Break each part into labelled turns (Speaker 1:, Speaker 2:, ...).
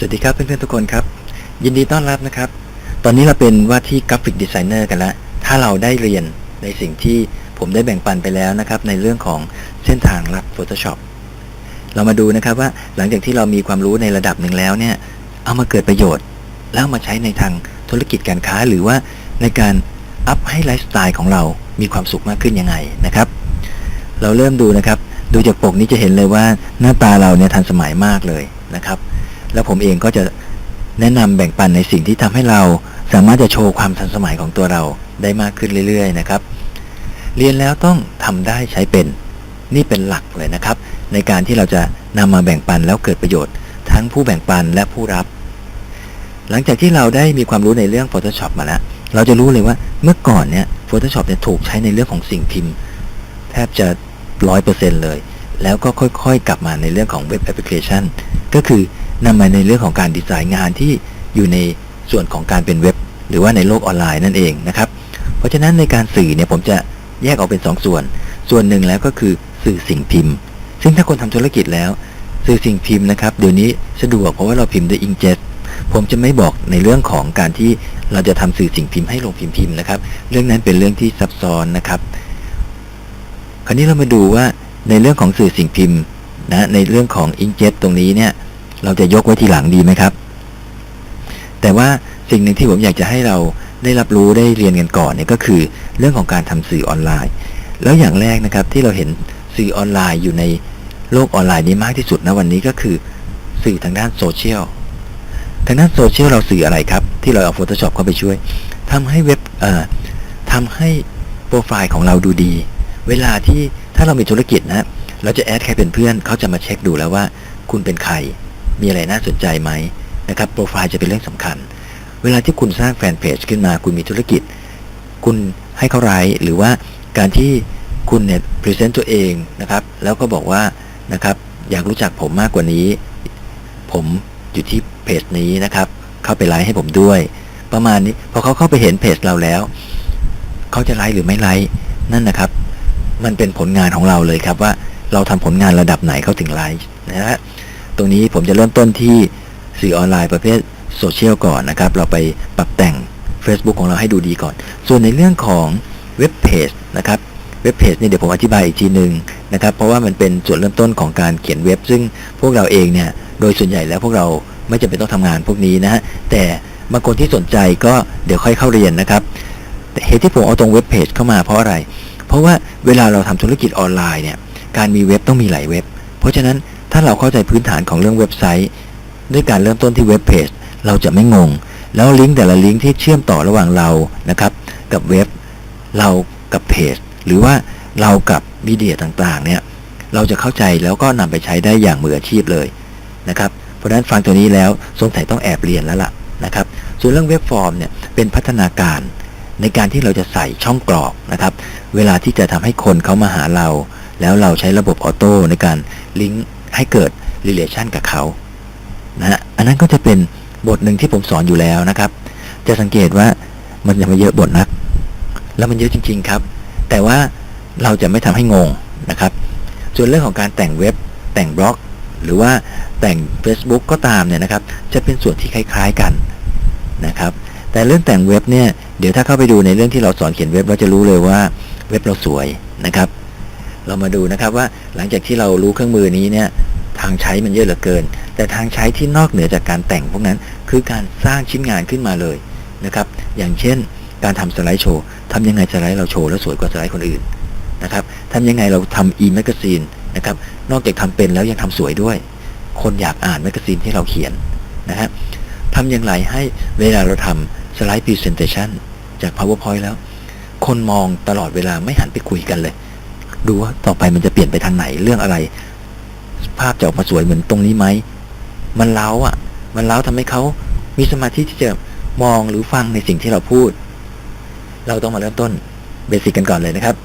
Speaker 1: สวัสดีครับเพื่อนๆทุกคนครับ ยินดีต้อนรับนะครับ ตอนนี้เราเป็นว่าที่กราฟิกดีไซเนอร์กันแล้วถ้าเราได้เรียนในสิ่งที่ผมได้แบ่งปันไปแล้วนะครับ ในเรื่องของเส้นทางรับ Photoshop เรามาดูนะครับว่าหลังจากที่เรามีความรู้ในระดับหนึ่งแล้วเนี่ย เอามาเกิดประโยชน์ แล้วมาใช้ในทางธุรกิจการค้าหรือว่าในการอัพให้ไลฟ์สไตล์ของเรามีความสุขมากขึ้นยังไงนะครับ เราเริ่มดูนะครับ ดูจากปกนี้จะเห็นเลยว่าหน้าตาเราเนี่ยทันสมัยมากเลยนะครับ แล้วผมเองก็จะแนะนำแบ่งปันในสิ่งที่ทำให้เราสามารถจะโชว์ความทันสมัยของตัวเราได้มากขึ้นเรื่อยๆนะครับ เรียนแล้วต้องทำได้ใช้เป็นนี่เป็นหลักเลยนะครับ ในการที่เราจะนำมาแบ่งปันแล้วเกิดประโยชน์ ทั้งผู้แบ่งปันและผู้รับ หลังจากที่เราได้มีความรู้ในเรื่อง Photoshop มาแล้วเราจะรู้เลยว่าเมื่อก่อนเนี่ย Photoshop เนี่ยถูกใช้ในเรื่องของสิ่งพิมพ์ แทบจะร้อยเปอร์เซ็นต์เลย แล้วก็ค่อยๆ กลับมาในเรื่องของเว็บแอปพลิเคชันก็คือ นำมาในเรื่องของการดีไซน์งานที่อยู่ในส่วนของการเป็นเว็บ หรือว่าในโลกออนไลน์นั่นเองนะครับ เพราะฉะนั้นในการสื่อเนี่ยผมจะแยกออกเป็น2ส่วน ส่วนหนึ่งแล้วก็คือสื่อสิ่งพิมพ์ ซึ่งถ้าคนทำธุรกิจแล้ว สื่อสิ่งพิมพ์นะครับเดี๋ยวนี้สะดวกเพราะว่าเราพิมพ์ด้วยอิงเจ็ตผมจะไม่บอกในเรื่องของการที่เราจะทำสื่อสิ่งพิมพ์ให้ลงพิมพ์พิมพ์นะครับ เรื่องนั้นเป็นเรื่องที่ซับซ้อนนะครับ คราวนี้เรามาดูว่าในเรื่องของสื่อสิ่งพิมพ์นะในเรื่องของอิงเจ็ตตรงนี้เนี่ย เราจะยกไว้ทีหลังดีไหมครับ แต่ว่าสิ่งหนึ่งที่ผมอยากจะให้เราได้รับรู้ได้เรียนกันก่อนเนี่ยก็คือเรื่องของการทำสื่อออนไลน์ แล้วอย่างแรกนะครับที่เราเห็นสื่อออนไลน์อยู่ในโลกออนไลน์นี้มากที่สุดนะวันนี้ก็คือสื่อทางด้านโซเชียลทางด้านโซเชียลเราสื่ออะไรครับ ที่เราเอา Photoshop เข้าไปช่วยทำให้เว็บเอ่อทำให้โปรไฟล์ของเราดูดี เวลาที่ถ้าเรามีธุรกิจนะเราจะแอดใครเป็นเพื่อนเขาจะมาเช็คดูแล้วว่า คุณเป็นใคร มีอะไรน่าสนใจไหมนะครับโปรไฟล์จะเป็นเรื่องสำคัญ เวลาที่คุณสร้างแฟนเพจขึ้นมาคุณมีธุรกิจ คุณให้เขาไลค์หรือว่าการที่คุณเนี่ยพรีเซนต์ตัวเองนะครับ แล้วก็บอกว่านะครับอยากรู้จักผมมากกว่านี้ ผมอยู่ที่เพจนี้นะครับ เข้าไปไลค์ให้ผมด้วย ประมาณนี้พอเขาเข้าไปเห็นเพจเราแล้ว เขาจะไลค์หรือไม่ไลค์นั่นนะครับ มันเป็นผลงานของเราเลยครับว่าเราทำผลงานระดับไหนเขาถึงไลค์นะฮะ ตรงนี้ผมจะเริ่มต้นที่สื่อออนไลน์ประเภทโซเชียลก่อนนะครับ เราไปปรับแต่ง Facebook ของเราให้ดูดีก่อน ส่วนในเรื่องของเว็บเพจนะครับเว็บเพจเนี่ยเดี๋ยวผมอธิบายอีกทีหนึ่งนะครับ เพราะว่ามันเป็นส่วนเริ่มต้นของการเขียนเว็บ ซึ่งพวกเราเองเนี่ยโดยส่วนใหญ่แล้วพวกเราไม่จำเป็นต้องทำงานพวกนี้นะฮะแต่บางคนที่สนใจก็เดี๋ยวค่อยเข้าเรียนนะครับเหตุที่ผมเอาตรงเว็บเพจเข้ามาเพราะอะไร เพราะว่าเวลาเราทำธุรกิจออนไลน์เนี่ยการมีเว็บต้องมีหลายเว็บ เพราะฉะนั้น ถ้าเราเข้าใจพื้นฐานของเรื่องเว็บไซต์ ด้วยการเริ่มต้นที่เว็บเพจเราจะไม่งง แล้วลิงก์แต่ละลิงก์ที่เชื่อมต่อระหว่างเรานะครับ กับเว็บเรากับเพจหรือว่าเรากับมีเดียต่างๆเนี่ยเราจะเข้าใจแล้วก็นำไปใช้ได้อย่างมืออาชีพเลยนะครับเพราะฉะนั้นฟังตัวนี้แล้วสงสัยต้องแอบเรียนแล้วล่ะนะครับ ส่วนเรื่องเว็บฟอร์มเนี่ยเป็นพัฒนาการในการที่เราจะใส่ช่องกรอกนะครับ เวลาที่จะทำให้คนเขามาหาเรา แล้วเราใช้ระบบออโต้ในการลิงก์ ให้เกิด relation กับเขานะฮะอันนั้นก็จะเป็นบทหนึ่งที่ผมสอนอยู่แล้วนะครับ จะสังเกตว่ามันจะไม่เยอะบทนัก แล้วมันเยอะจริง ๆครับ แต่ว่าเราจะไม่ทำให้งงนะครับ ส่วนเรื่องของการแต่งเว็บ แต่งบล็อก หรือว่าแต่ง Facebook ก็ตามเนี่ยนะครับ จะเป็นส่วนที่คล้ายๆกันนะครับ แต่เรื่องแต่งเว็บเนี่ยเดี๋ยวถ้าเข้าไปดูในเรื่องที่เราสอนเขียนเว็บเราจะรู้เลยว่าเว็บเราสวยนะครับ เรามาดูนะครับว่าหลังจากที่เรารู้เครื่องมือนี้เนี่ย ทางใช้มันเยอะเหลือเกิน แต่ทางใช้ที่นอกเหนือจากการแต่งพวกนั้นคือการสร้างชิ้นงานขึ้นมาเลยนะครับ อย่างเช่น การทำสไลด์โชว์ทำยังไงสไลด์เราโชว์แล้วสวยกว่าสไลด์คนอื่นนะครับทำยังไงเราทำ e แมกซีนนะครับ นอกจากทำเป็นแล้วยังทำสวยด้วย คนอยากอ่านแมกซีนที่เราเขียนนะฮะทำอย่างไรให้เวลาเราทำสไลด์ Presentation จาก PowerPoint แล้ว คนมองตลอดเวลาไม่หันไปคุยกันเลย ดูว่าต่อไปมันจะเปลี่ยนไปทางไหนเรื่องอะไร ภาพจะออกมาสวยเหมือนตรงนี้ไหมมันเล้าอะ มันเล้าทำให้เขามีสมาธิที่จะมองหรือฟังในสิ่งที่เราพูด เราต้องมาเริ่มต้นเบสิกกันก่อนเลยนะครับ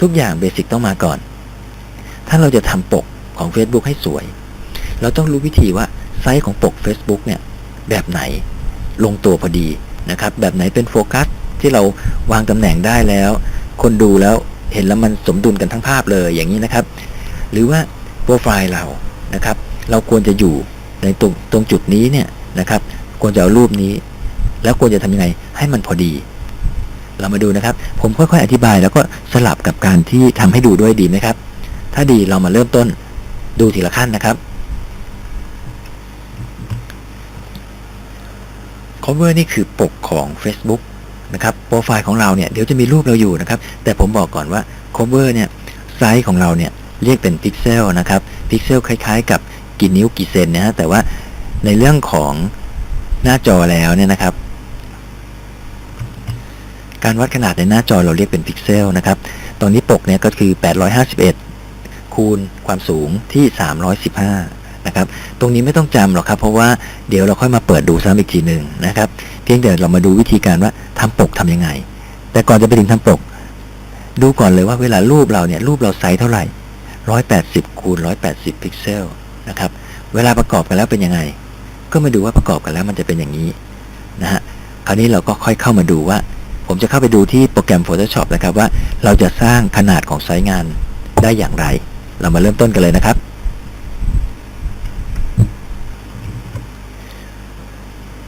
Speaker 1: ทุกอย่างเบสิกต้องมาก่อน ถ้าเราจะทำปกของ Facebook ให้สวย เราต้องรู้วิธีว่าไซส์ของปก Facebook เนี่ยแบบไหนลงตัวพอดีนะครับ แบบไหนเป็นโฟกัสที่เราวางตำแหน่งได้แล้ว คนดูแล้วเห็นแล้วมันสมดุลกันทั้งภาพเลยอย่างนี้นะครับ หรือว่า โปรไฟล์เรานะครับ เราควรจะอยู่ในตรงตรงจุดนี้เนี่ยนะครับ ควรจะเอารูปนี้ แล้วควรจะทำยังไงให้มันพอดี เรามาดูนะครับ ผมค่อยๆ อธิบายแล้วก็สลับกับการที่ทำให้ดูด้วยดีไหมครับ ถ้าดีเรามาเริ่มต้นดูทีละขั้นนะครับ cover นี่คือปกของ Facebook นะครับโปรไฟล์ของเราเนี่ยเดี๋ยวจะมีรูปเราอยู่นะครับ แต่ผมบอกก่อนว่า cover เนี่ยไซส์ของเราเนี่ย เรียกเป็นพิกเซลนะครับพิกเซลคล้ายๆ กับกี่นิ้วกี่เซนนะฮะแต่ว่าในเรื่องของหน้าจอแล้วเนี่ยนะครับ การวัดขนาดในหน้าจอเราเรียกเป็นพิกเซลนะครับตรงนี้ปกเนี่ยก็คือ 851 คูณความสูงที่ 315 นะครับ ตรงนี้ไม่ต้องจำหรอกครับ เพราะว่าเดี๋ยวเราค่อยมาเปิดดูซ้ำอีกทีหนึ่งนะครับ เพียงแต่เรามาดูวิธีการว่าทำปกทำยังไง แต่ก่อนจะไปถึงทำปก ดูก่อนเลยว่าเวลารูปเราเนี่ยรูปเราไซส์เท่าไหร่ 180คูณ180 พิกเซลนะครับ เวลาประกอบกันแล้วเป็นยังไง ก็มาดูว่าประกอบกันแล้วมันจะเป็นอย่างนี้นะฮะ คราวนี้เราก็ค่อยเข้ามาดูว่า ผมจะเข้าไปดูที่โปรแกรม Photoshop นะครับว่าเราจะสร้างขนาดของไซส์งานได้อย่างไร เรามาเริ่มต้นกันเลยนะครับ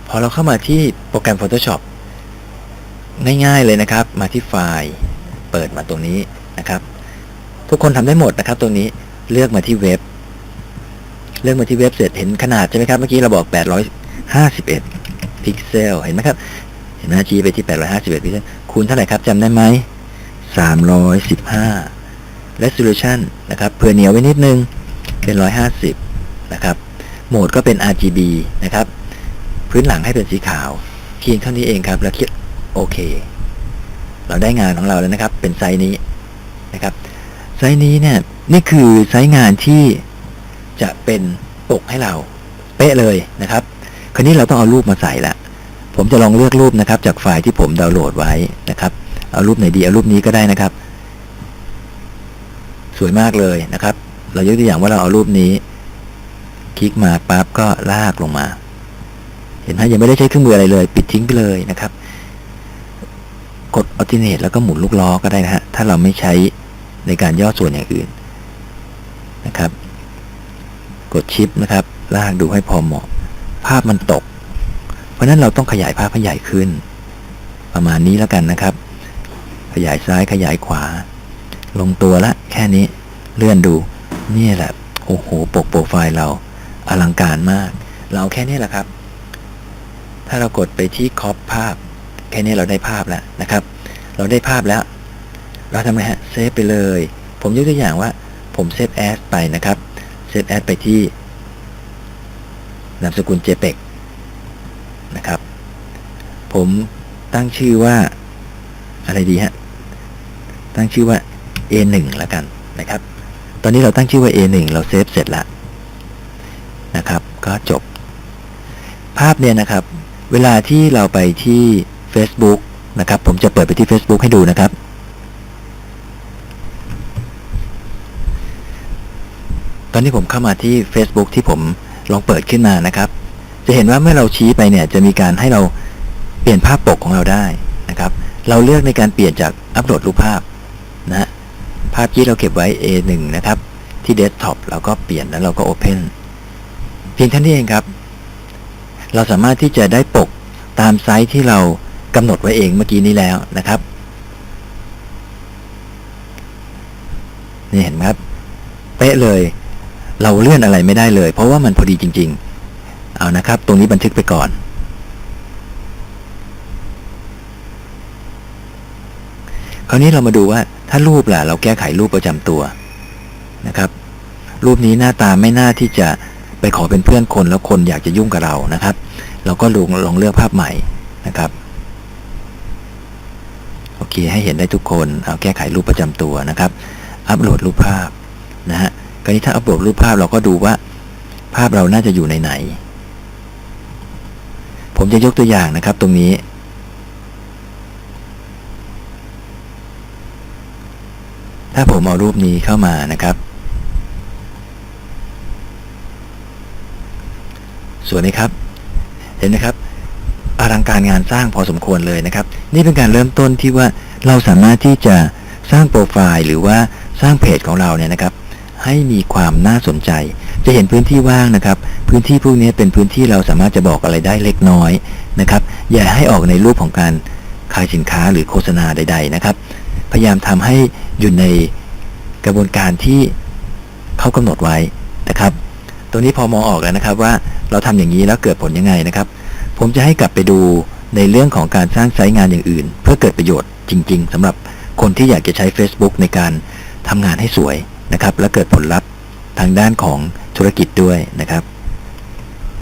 Speaker 1: พอเราเข้ามาที่โปรแกรม Photoshop ง่ายๆเลยนะครับ มาที่ไฟล์ เปิดมาตรงนี้นะครับ ทุกคนทำได้หมดนะครับ ตรงนี้เลือกมาที่เว็บ เลือกมาที่เว็บเสร็จเห็นขนาดใช่ไหมครับ เมื่อกี้เราบอก 851 พิกเซล เห็นไหมครับ เห็นไหมชี้ไปที่ 851 พิกเซล คูณเท่าไหร่ครับจำได้ไหม 315 resolution นะครับ เผื่อเหนียวไว้นิดนึง เป็น 150 นะครับ โหมดก็เป็น RGB นะครับ พื้นหลังให้เป็นสีขาวเพียงเท่านี้เองครับ แล้วคลิกโอเค เราได้งานของเราแล้วนะครับ เป็นไซส์นี้นะครับ ไซส์นี้เนี่ยนี่คือไซส์งานที่จะเป็นปกให้เรา เป๊ะเลยนะครับ คราวนี้เราต้องเอารูปมาใส่ละผมจะลองเลือกรูปนะครับ จากไฟล์ที่ผมดาวน์โหลดไว้นะครับ เอารูปไหนดีเอารูปนี้ก็ได้นะครับ สวยมากเลยนะครับ เรายกตัวอย่างว่าเราเอารูปนี้ คลิกมาปั๊บก็ลากลงมา เห็นไหมยังไม่ได้ใช้เครื่องมืออะไรเลย ปิดทิ้งไปเลยนะครับ กด alternate แล้วก็หมุนลูกล้อก็ได้นะฮะถ้าเราไม่ใช้ ในการย่อส่วนอย่างอื่นนะครับ กดชิปนะครับ ลากดูให้พอเหมาะ ภาพมันตก เพราะนั้นเราต้องขยายภาพให้ใหญ่ขึ้น ประมาณนี้แล้วกันนะครับ ขยายซ้ายขยายขวา ลงตัวละ แค่นี้เลื่อนดู นี่แหละ โอ้โห ปกโปรไฟล์เราอลังการมาก เราแค่นี้แหละครับ ถ้าเรากดไปที่คอปภาพ แค่นี้เราได้ภาพแล้วนะครับ เราได้ภาพแล้ว เราทำไงฮะเซฟไปเลย ผมยกตัวอย่างว่าผมเซฟแอสไปนะครับเซฟแอสไปที่นามสกุล JPEG นะครับ ผมตั้งชื่อว่าอะไรดีฮะ ตั้งชื่อว่า A1 แล้วกันนะครับ ตอนนี้เราตั้งชื่อว่า A1 เราเซฟเสร็จแล้วนะครับ ก็จบ ภาพเนี่ยนะครับ เวลาที่เราไปที่ Facebook นะครับ ผมจะเปิดไปที่ Facebook ให้ดูนะครับ ตอนนี้ผมเข้ามาที่ Facebook ที่ผมลองเปิดขึ้นมานะครับ จะเห็นว่าเมื่อเราชี้ไปเนี่ยจะมีการให้เราเปลี่ยนภาพปกของเราได้นะครับ เราเลือกในการเปลี่ยนจากอัปโหลดรูปภาพนะภาพที่เราเก็บไว้ A1 นะครับ ที่เดสก์ท็อปเราก็เปลี่ยนแล้วเราก็ Open เพียงเท่านี้เองครับ เราสามารถที่จะได้ปกตามไซส์ที่เรากำหนดไว้เองเมื่อกี้นี้แล้วนะครับนี่เห็นไหมครับ เป๊ะเลย เราเลื่อนอะไรไม่ได้เลย เพราะว่ามันพอดีจริง ๆ เอานะครับ ตรงนี้บันทึกไปก่อน คราวนี้เรามาดูว่าถ้ารูปล่ะ เราแก้ไขรูปประจำตัวนะครับ รูปนี้หน้าตาไม่น่าที่จะไปขอเป็นเพื่อนคนแล้วคนอยากจะยุ่งกับเรานะครับ เราก็ลองลองเลือกภาพใหม่นะครับโอเคให้เห็นได้ทุกคนเอาแก้ไขรูปประจำตัวนะครับ อัปโหลดรูปภาพนะฮะ คราวนี้ถ้าอัปโหลดรูปภาพเราก็ดูว่า ภาพเราน่าจะอยู่ในไหน ผมจะยกตัวอย่างนะครับตรงนี้ ถ้าผมเอารูปนี้เข้ามานะครับ สวยไหมครับ เห็นไหมครับอลังการงานสร้างพอสมควรเลยนะครับ นี่เป็นการเริ่มต้นที่ว่าเราสามารถที่จะสร้างโปรไฟล์หรือว่าสร้างเพจของเราเนี่ยนะครับ ให้มีความน่าสนใจ จะเห็นพื้นที่ว่างนะครับ พื้นที่พวกนี้เป็นพื้นที่เราสามารถจะบอกอะไรได้เล็กน้อยนะครับ อย่าให้ออกในรูปของการขายสินค้าหรือโฆษณาใด ๆ นะครับ พยายามทำให้อยู่ในกระบวนการที่เขากำหนดไว้นะครับ ตรงนี้พอมองออกแล้วนะครับว่าเราทำอย่างนี้แล้วเกิดผลยังไงนะครับ ผมจะให้กลับไปดูในเรื่องของการสร้างไซต์งานอย่างอื่น เพื่อเกิดประโยชน์จริง ๆสำหรับคนที่อยากจะใช้ Facebook ในการทำงานให้สวย นะครับและเกิดผลลัพธ์ทางด้านของธุรกิจด้วยนะครับ